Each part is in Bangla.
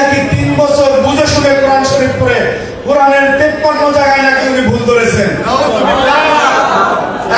নাকি তিন বছর বুঝে শুনে কোরআন শরীফ পড়ে, কোরআনের তেপ্পান্ন জায়গায় নাকি উনি ভুল ধরেছেন?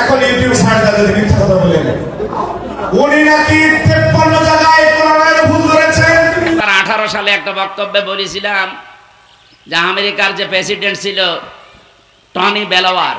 এখন ইউটিউব সার্চ যদি মিথ্যা কথা বলেন উনি নাকি তেপ্পান্ন জায়গায় কোরআনের ভুল ধরেছেন? তার আঠারো সালে একটা বক্তব্যে বলেছিলাম যে আমেরিকার যে প্রেসিডেন্ট ছিল টনি বেলাওয়ার,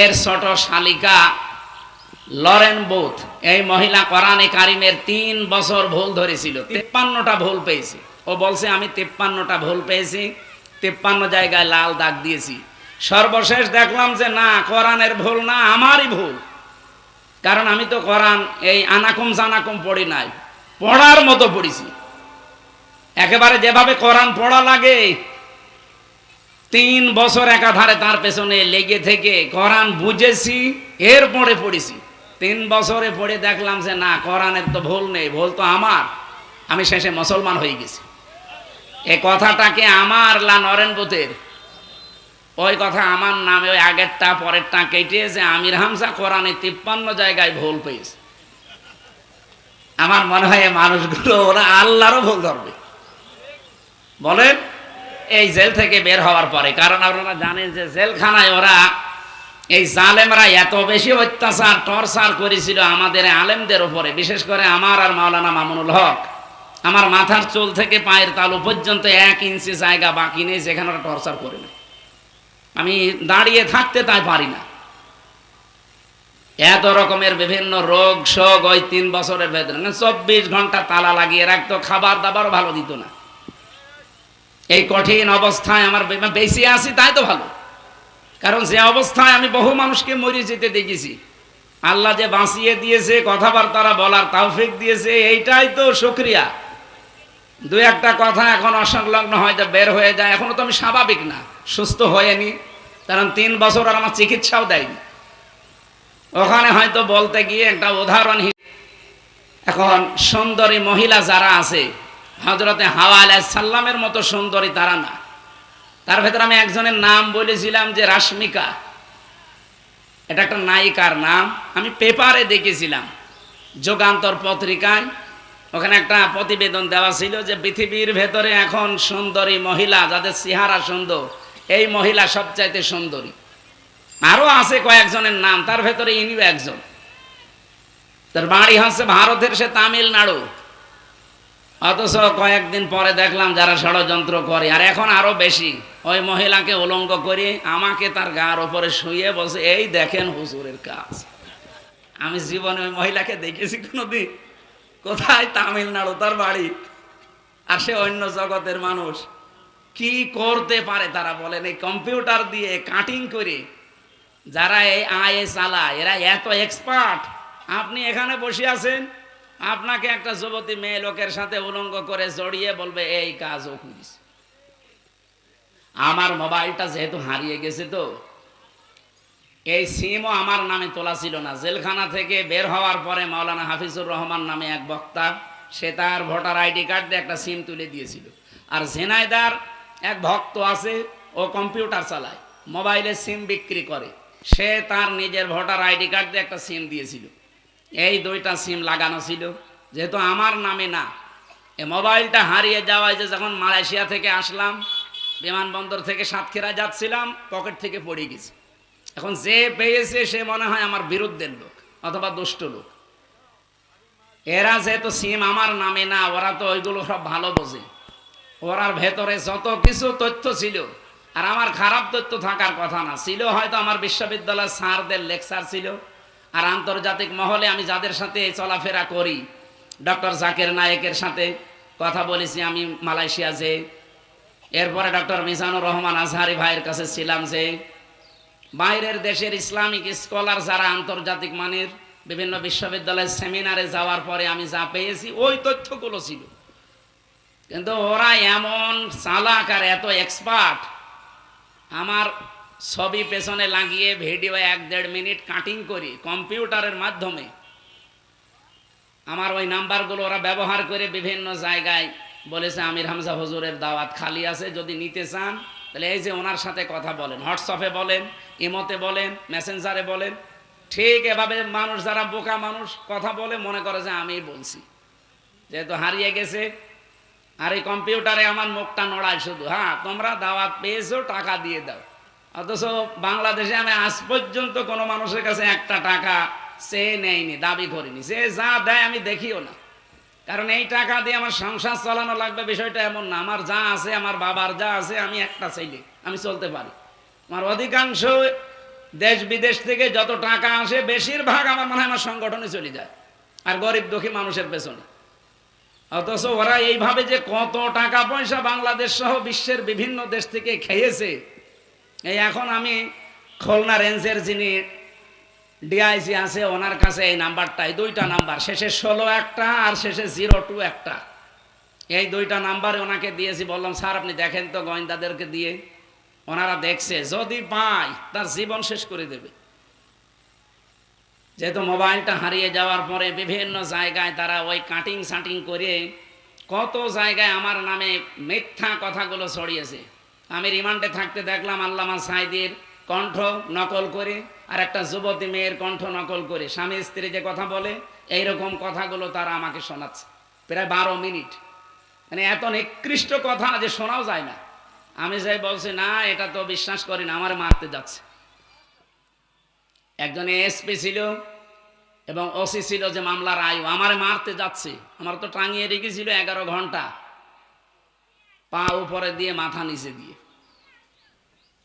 এর ছোট শালিকা লরেন বোথ, এই মহিলা কোরআনে কারিমের তিন বছর ভুল ধরেছিল, তিপ্পান্নটা ভুল পেয়েছি। ও বলছে, আমি তেপ্পান্নটা ভুল পেয়েছি, তেপ্পান্ন জায়গায় লাল দাগ দিয়েছি। সর্বশেষ দেখলাম যে, না, কোরআনের ভুল না, আমারই ভুল। কারণ আমি তো কোরআন, এই আনাকুম জানাকুম পড়ি নাই, পড়ার মতো পড়েছি। একেবারে যেভাবে কোরআন পড়া লাগে, তিন বছর একাধারে তার পেছনে লেগে থেকে কোরআন বুঝেছি, এরপরে পড়েছি। তিন বছরে পড়ে দেখলাম যে, না, কোরআনের তো ভুল নেই, ভুল তো আমার। আমি শেষে মুসলমান হয়ে গেছি। এ কথাটাকে আমার লা নরেন বুথের ওই কথা আমার নামে ওই আগেরটা, পরেরটা কেটে যে আমির হামসা কোরআনে তিপ্পান্ন জায়গায় ভুল পেয়েছে। আমার মনে হয় মানুষগুলো, ওরা আল্লাহরও ভুল ধরবে। বলেন, এই জেল থেকে বের হওয়ার পরে, কারণ আপনারা জানেন যে জেলখানায় ওরা, এই জালেমরা এত বেশি অত্যাচার, টর্চার করেছিল আমাদের আলেমদের উপরে, বিশেষ করে আমার আর মাওলানা মামুনুল হক। আমার মাথার চুল থেকে পায়ের তালু পর্যন্ত এক ইঞ্চি জায়গা বাকি নেই, যেখানে ওরা টর্চার করে না আমি দাঁড়িয়ে থাকতে তাই পারি না। এত রকমের বিভিন্ন রোগ, শোক ওই তিন বছরের ভেতরে। চব্বিশ ঘণ্টা তালা লাগিয়ে রাখতো, খাবার দাবারও ভালো দিত না। এই কঠিন অবস্থায় আমার বে- বেঁচে আছি তাই তো ভালো। কারণ যে অবস্থায় আমি বহু মানুষকে মরে যেতে দেখেছি। আল্লাহ যে বাঁচিয়ে দিয়েছে, কথাবার্তারা বলার তাওফিক দিয়েছে, এইটাই তো সক্রিয়া দু একটা কথা এখন অসংলগ্ন হয়তো বের হয়ে যায়। এখনও তো আমি স্বাভাবিক না, সুস্থ হয়নি। কারণ তিন বছর আর আমার চিকিৎসাও দেয়নি। ওখানে হয়তো বলতে গিয়ে একটা উদাহরণ এখন সুন্দরী মহিলা যারা আছে হজরতে হাওয়া সাল্লামের মতো সুন্দরী তারা না। তার ভেতরে আমি একজনের নাম বলেছিলাম যে রাশ্মিকা। এটা একটা নায়িকার নাম। আমি পেপারে দেখেছিলাম। যোগান্তর পত্রিকায় ওখানে একটা প্রতিবেদন দেওয়া ছিল যে পৃথিবীর ভেতরে এখন সুন্দরী মহিলা, যাদের চেহারা সুন্দর, এই মহিলা সবচাইতে সুন্দরী। আরও আছে কয়েকজনের নাম, তার ভেতরে ইনিও একজন। তার বাড়ি হচ্ছে ভারতের সে তামিলনাড়ু। অথচ কয়েকদিন পরে দেখলাম যারা ষড়যন্ত্র করে, আর এখন আরও বেশি। ওই মহিলাকে উলঙ্গ করে আমাকে তার গার ওপরে শুয়ে বসে এই দেখেন হুজুরের কাজ। আমি জীবনে ওই মহিলাকে দেখেছি কোনোদিন। কোথায় তামিলনাড়ু? তার বাড়ি? আর সে অন্য জগতের মানুষ। কি করতে পারে তারা বলেন, এই কম্পিউটার দিয়ে কাটিং করে। যারা এই আয়ে চালায়, এরা এত এক্সপার্ট আপনি এখানে বসে আছেন? আপনাকে একটা যুবতী মেয়ে লোকের সাথে উলঙ্গ করে জড়িয়ে বলবে, এই কাজ ও আমার মোবাইলটা যেহেতু হারিয়ে গেছে তো এই সিমও আমার নামে তোলা ছিল না। জেলখানা থেকে বের হওয়ার পরে মাওলানা হাফিজুর রহমান নামে এক বক্তা, সে তার ভোটার আইডি কার্ড দিয়ে একটা সিম তুলে দিয়েছিল। আর ঝেনাইদার এক ভক্ত আছে, ও কম্পিউটার চালায়, মোবাইলে সিম বিক্রি করে। সে তার নিজের ভোটার আইডি কার্ড দিয়ে একটা সিম দিয়েছিল। এই দুইটা সিম লাগানো ছিল, যেহেতু আমার নামে না। এ মোবাইলটা হারিয়ে যাওয়ায় যে যখন মালয়েশিয়া থেকে আসলাম, বিমানবন্দর থেকে সাতক্ষীরা যাচ্ছিলাম, পকেট থেকে পড়ে গেছে। এখন যে পেয়েছে, সে মনে হয় আমার বিরুদ্ধের লোক অথবা দুষ্ট লোক। এরা যেহেতু সিম আমার নামে না, ওরা তো ওইগুলো সব ভালো বোঝে। ওরার ভেতরে যত কিছু তথ্য ছিল, আর আমার খারাপ তথ্য থাকার কথা না, ছিল হয়তো আমার বিশ্ববিদ্যালয়ের স্যারদের লেকচার ছিল, আর আন্তর্জাতিক মহলে আমি যাদের সাথে চলাফেরা করি, ডক্টর জাকের নায়েকের সাথে কথা বলেছি আমি মালয়েশিয়া যে, এরপরে ডক্টর মিজানুর রহমান আজহারি ভাইয়ের কাছে ছিলাম যে বাইরের দেশের ইসলামিক স্কলার যারা আন্তর্জাতিক মানের বিভিন্ন বিশ্ববিদ্যালয়ের সেমিনারে যাওয়ার পরে আমি যা পেয়েছি, ওই তথ্যগুলো ছিল। কিন্তু ওরা এমন চালাক আর এত এক্সপার্ট আমার ছবি পেছনে লাগিয়ে ভিডিও এক দেড় মিনিট কাটিং করি কম্পিউটারের মাধ্যমে। আমার ওই নাম্বারগুলো ওরা ব্যবহার করে বিভিন্ন জায়গায় বলেছে, আমির হামজা হুজুরের দাওয়াত খালি আছে, যদি নিতে চান তাহলে এই যে ওনার সাথে কথা বলেন, হোয়াটসঅ্যাপে বলেন, ইমোতে বলেন, মেসেঞ্জারে বলেন, ঠিক এভাবে মানুষ, যারা বোকা মানুষ, কথা বলে মনে করে যে আমি বলছি। যেহেতু হারিয়ে গেছে, আর এই কম্পিউটারে আমার মুখটা নড়ায় শুধু। হ্যাঁ তোমরা দাওয়াত পেয়েছ, টাকা দিয়ে দাও। অথচ বাংলাদেশে আমি আজ পর্যন্ত কোনো মানুষের কাছে একটা টাকা সে নেয়নি, দাবি করিনি। সে যা দেয় আমি দেখিও না। কারণ এই টাকা দিয়ে আমার সংসার চালানো লাগবে, বিষয়টা এমন না। আমার যা আছে, আমার বাবার যা আছে, আমি একটা ছেলে, আমি চলতে পারি। আমার অধিকাংশ দেশ বিদেশ থেকে যত টাকা আসে, বেশিরভাগ আমার মনে হয় আমার সংগঠনে চলে যায়, আর গরিব দুঃখী মানুষের পেছনে। অথচ ওরা এইভাবে যে কত টাকা পয়সা বাংলাদেশ সহ বিশ্বের বিভিন্ন দেশ থেকে খেয়েছে, এই এখন আমি খুলনা রেঞ্জের যিনি ডিআইসি আছে, ওনার কাছে এই নাম্বারটাই দুইটা নাম্বার। শেষে ষোলো একটা আর শেষে জিরো টু একটা। এই দুইটা নাম্বারে ওনাকে দিয়েছি, বললাম, স্যার, আপনি দেখেন তো গোয়েন্দাদেরকে দিয়ে, ওনারা দেখছে, যদি পায়, তার জীবন শেষ করে দেবে। যেহেতু মোবাইলটা হারিয়ে যাওয়ার পরে বিভিন্ন জায়গায় তারা ওই কাটিং সাটিং করে, কত জায়গায় আমার নামে মিথ্যা কথাগুলো ছড়িয়েছে। আমি রিমান্ডে থাকতে দেখলাম আল্লামা সাইদির কণ্ঠ নকল করে আর একটা যুবতী মেয়ের কণ্ঠ নকল করে স্বামী স্ত্রী যে কথা বলে এই রকম কথাগুলো তারা আমাকে শোনাচ্ছে। প্রায় বারো মিনিট। মানে এত নিকৃষ্ট কথা যে শোনাও যায় না। আমি যাই বলছি, না, এটা তো বিশ্বাস করি না, আমার মারতে যাচ্ছে। একজন এসপি ছিল এবং ওসি ছিল যে মামলার আয়ু, আমার মারতে যাচ্ছে। আমার তো টাঙিয়ে রেখেছিল এগারো ঘণ্টা। পা উপরে দিয়ে, মাথা নিচে দিয়ে।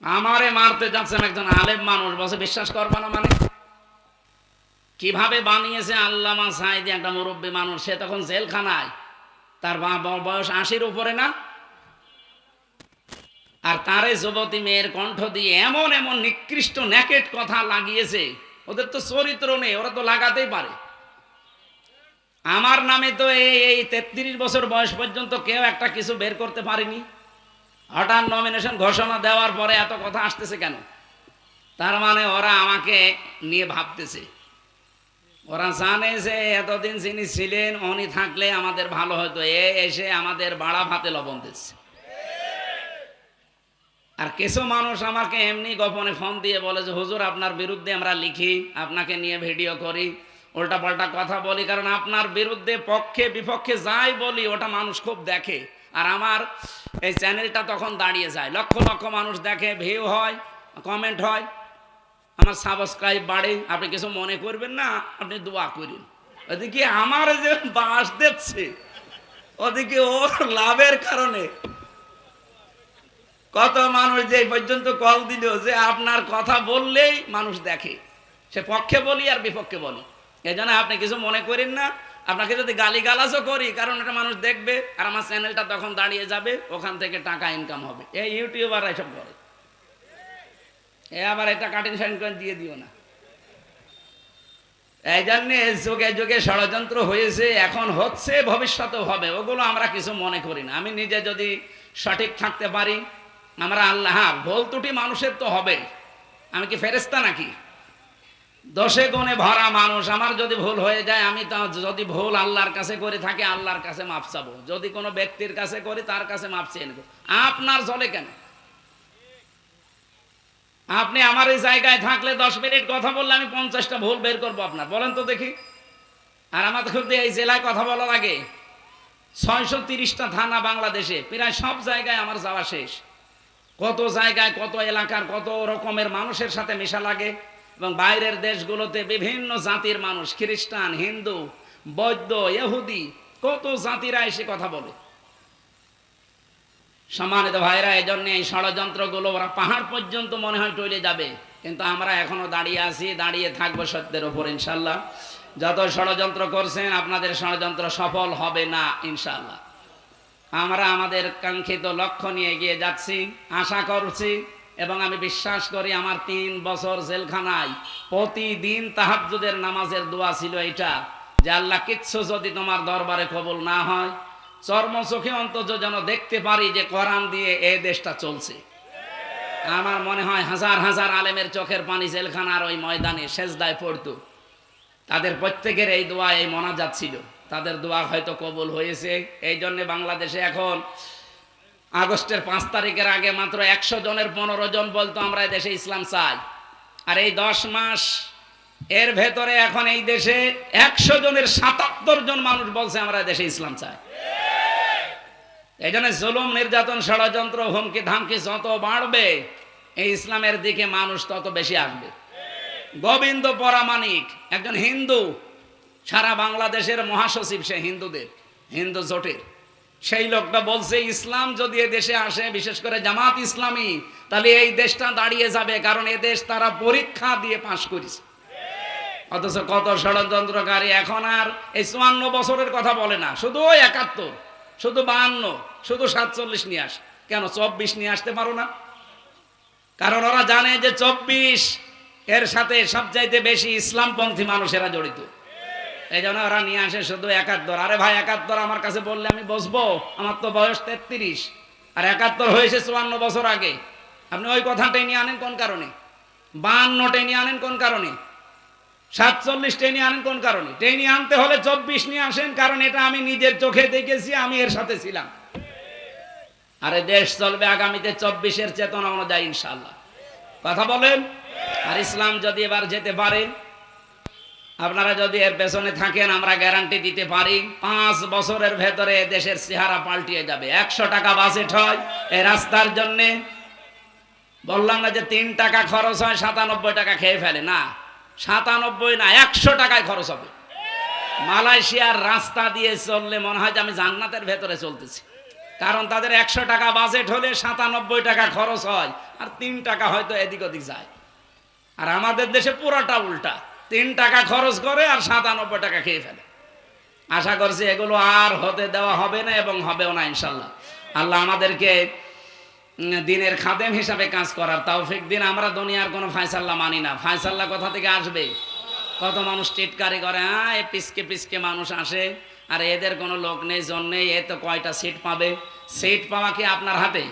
আমারে মারতে যাচ্ছেন একজন আলেম মানুষ, বসে বিশ্বাস করবা না মানে? কীভাবে বানিয়েছে আল্লামা সাইদি একটা মুরব্বী মানুষ? সে তখন জেলখানায়। তার বয়স আশির উপরে না? আর তারে যুবতী মেয়ের কণ্ঠ দিয়ে এমন এমন নিকৃষ্ট ন্যাকেট কথা লাগিয়েছে। ওদের তো চরিত্র নেই, ওরা তো লাগাতেই পারে। আমার নামে তো এই এই তেত্রিশ বছর বয়স পর্যন্ত কেউ একটা কিছু বের করতে পারেনি। হঠাৎ নমিনেশন ঘোষণা দেওয়ার পরে এত কথা আসতেছে কেন? তার মানে ওরা আমাকে নিয়ে ভাবতেছে। ওরা জানে যে এতদিন যিনি ছিলেন, উনি থাকলে আমাদের ভালো হতো। এ এসে আমাদের বাড়া ভাতে লবণ দিচ্ছে। আর কিছু মানুষ আমাকে এমনি গোপনে ফোন দিয়ে বলে যে, হুজুর, আপনার বিরুদ্ধে আমরা লিখি, আপনাকে নিয়ে ভিডিও করি উল্টা পাল্টা কথা বলি, কারণ আপনার বিরুদ্ধে পক্ষে, বিপক্ষে যাই বলি, ওটা মানুষ খুব দেখে। আর আমার এই চ্যানেলটা তখন দাঁড়িয়ে যায়। লক্ষ লক্ষ মানুষ দেখে, ভিউ হয় কমেন্ট হয়। আমার সাবস্ক্রাইব বাড়ে। আপনি কিছু মনে করবেন না, আপনি দোয়া করেন। ওদিকে আমার যে বাস দেখছে ওদিকে ওর লাভের কারণে কত মানুষ যে পর্যন্ত কল দিল যে আপনার কথা বললেই মানুষ দেখে। সে পক্ষে বলি আর বিপক্ষে বলি। এই আপনি কিছু মনে করেন না আপনাকে যদি গালি গালাজও করি, কারণ এটা মানুষ দেখবে আর আমার চ্যানেলটা তখন দাঁড়িয়ে যাবে, ওখান থেকে টাকা ইনকাম হবে। এই ইউটিউবার এসব করে। এ আবার এটা কাটিং সাইন করে দিয়ে দিও না। এই জন্যে যুগে যুগে ষড়যন্ত্র হয়েছে, এখন হচ্ছে, ভবিষ্যতেও হবে। ওগুলো আমরা কিছু মনে করি না। আমি নিজে যদি সঠিক থাকতে পারি, আমরা আল্লাহ হ্যাঁ ভুল ত্রুটি মানুষের তো হবে আমি কি ফেরেস্তা নাকি? দশে গুণে ভরা মানুষ, আমার যদি ভুল হয়ে যায়, আমি তা যদি ভুল আল্লাহর কাছে করে থাকি, আল্লাহর কাছে মাপ চাবো। যদি কোনো ব্যক্তির কাছে করি, তার কাছে মাপ চেয়ে নেব। আপনার চলে কেন? আপনি আমার এই জায়গায় থাকলে দশ মিনিট কথা বললে আমি পঞ্চাশটা ভুল বের করব আপনার। বলেন তো দেখি। আর আমার খুব এই জেলায় কথা বলার আগে ছয়শো তিরিশটা থানা বাংলাদেশে, প্রায় সব জায়গায় আমার যাওয়া শেষ। কত জায়গায়, কত এলাকার, কত রকমের মানুষের সাথে মেশা লাগে। এবং বাইরের দেশগুলোতে বিভিন্ন জাতির মানুষ, খ্রিস্টান, হিন্দু, বৌদ্ধ, ইহুদি, কত জাতিরা এসে কথা বলে। সম্মানিত ভাইরা এই জন্য এই ষড়যন্ত্রগুলো ওরা পাহাড় পর্যন্ত মনে হয় টইলে যাবে। কিন্তু আমরা এখনও দাঁড়িয়ে আছি, দাঁড়িয়ে থাকব সত্যের ওপর ইনশাল্লাহ যত ষড়যন্ত্র করছেন, আপনাদের ষড়যন্ত্র সফল হবে না ইনশাল্লাহ আমরা আমাদের কাঙ্ক্ষিত লক্ষ্য নিয়ে এগিয়ে যাচ্ছি, আশা করছি এবং আমি বিশ্বাস করি আমার তিন বছর জেলখানায় প্রতিদিন তাহাজ্জুদের নামাজের দোয়া ছিল এটা যে আল্লাহ কিচ্ছু যদি তোমার দরবারে কবুল না হয় চর্মচোখে অন্তত যেন দেখতে পারি যে কোরআন দিয়ে এই দেশটা চলছে। আমার মনে হয় হাজার হাজার আলেমের চোখের পানি জেলখানার ওই ময়দানে সেজদায় পড়তো। তাদের প্রত্যেকের এই দোয়া এই মনাজাত ছিল। তাদের দোয়া হয়তো কবুল হয়েছে। এই জন্য বাংলাদেশে এখন আগস্টের পাঁচ তারিখের আগে মাত্র একশো জনের পনেরো জন বলতো, আমরা দেশে ইসলাম চাই। আর এই দশ মাস এর ভেতরে এখন এই দেশে একশো জনের সাতাত্তর জন মানুষ বলছে, আমরা দেশে ইসলাম চাই। এই জন্য জুলুম, নির্যাতন, ষড়যন্ত্র, হুমকি, ধামকি যত বাড়বে, এই ইসলামের দিকে মানুষ তত বেশি আসবে। গোবিন্দ পরামানিক একজন হিন্দু, সারা বাংলাদেশের মহাসচিব সে হিন্দুদের, হিন্দু জোটের। সেই লোকটা বলছে, ইসলাম যদি এ দেশে আসে, বিশেষ করে জামাত ইসলামী, তাহলে এই দেশটা দাঁড়িয়ে যাবে, কারণ এ দেশ তারা পরীক্ষা দিয়ে পাশ করেছে। অথচ কত ষড়যন্ত্রকারী এখন আর এই চুয়ান্ন বছরের কথা বলে না, শুধু একাত্তর, শুধু বাহান্ন, শুধু সাতচল্লিশ নিয়ে আস। কেন চব্বিশ নিয়ে আসতে পারো না? কারণ ওরা জানে যে চব্বিশ এর সাথে সবচাইতে বেশি ইসলামপন্থী মানুষেরা জড়িত। এই জন্য ওরা নিয়ে আসে শুধু একাত্তর। আরে ভাই, একাত্তর আমার কাছে বললে আমি বসবো। আমার তো বয়স তেত্রিশ। আর একাত্তর হয়েছে চুয়ান্ন বছর আগে। আপনি ওই কথা টেনে আনেন কোন কারণে? বাহান্ন টেনে আনেন কোন কারণে? সাতচল্লিশ টেনে আনেন কোন কারণে? টেনে আনতে হলে চব্বিশ নিয়ে আসেন, কারণ এটা আমি নিজের চোখে দেখেছি, আমি এর সাথে ছিলাম। আরে দেশ চলবে আগামীতে চব্বিশের চেতনা অনুযায়ী ইনশাল্লাহ কথা বলেন? আর ইসলাম যদি এবার যেতে পারে আপনারা যদি এর পেছনে থাকেন, আমরা গ্যারান্টি দিতে পারি, পাঁচ বছরের ভেতরে দেশের চেহারা পাল্টিয়ে যাবে। একশো টাকা বাজেট হয় এই রাস্তার জন্যে। বললাম না যে তিন টাকা খরচ হয়, সাতানব্বই টাকা খেয়ে ফেলে। না, সাতানব্বই না, একশো টাকায় খরচ হবে। মালয়েশিয়ার রাস্তা দিয়ে চললে মনে হয় যে আমি জান্নাতের ভেতরে চলতেছি। কারণ তাদের একশো টাকা বাজেট হলে সাতানব্বই টাকা খরচ হয়, আর তিন টাকা হয়তো এদিক ওদিক যায়। আর আমাদের দেশে পুরোটা উল্টা। তিন টাকা খরচ করে আর সাতানব্বই টাকা খেয়ে ফেলে। আশা করছি এগুলো আর হতে দেওয়া হবে না এবং হবেও না ইনশাল্লাহ। আল্লাহ আমাদেরকে দিনের খাদেম হিসাবে কাজ করার তৌফিক দিন। আমরা দুনিয়ার কোনো ফায়সাল্লাহ মানি না। ফায়সাল্লাহ কোথা থেকে আসবে? কত মানুষ টিটকারি করে হ্যাঁ এ পিসকে পিসকে মানুষ আসে। আর এদের কোনো লোক নেই, জন নেই, এ তো কয়টা সিট পাবে? সিট পাওয়া কি আপনার হাতে?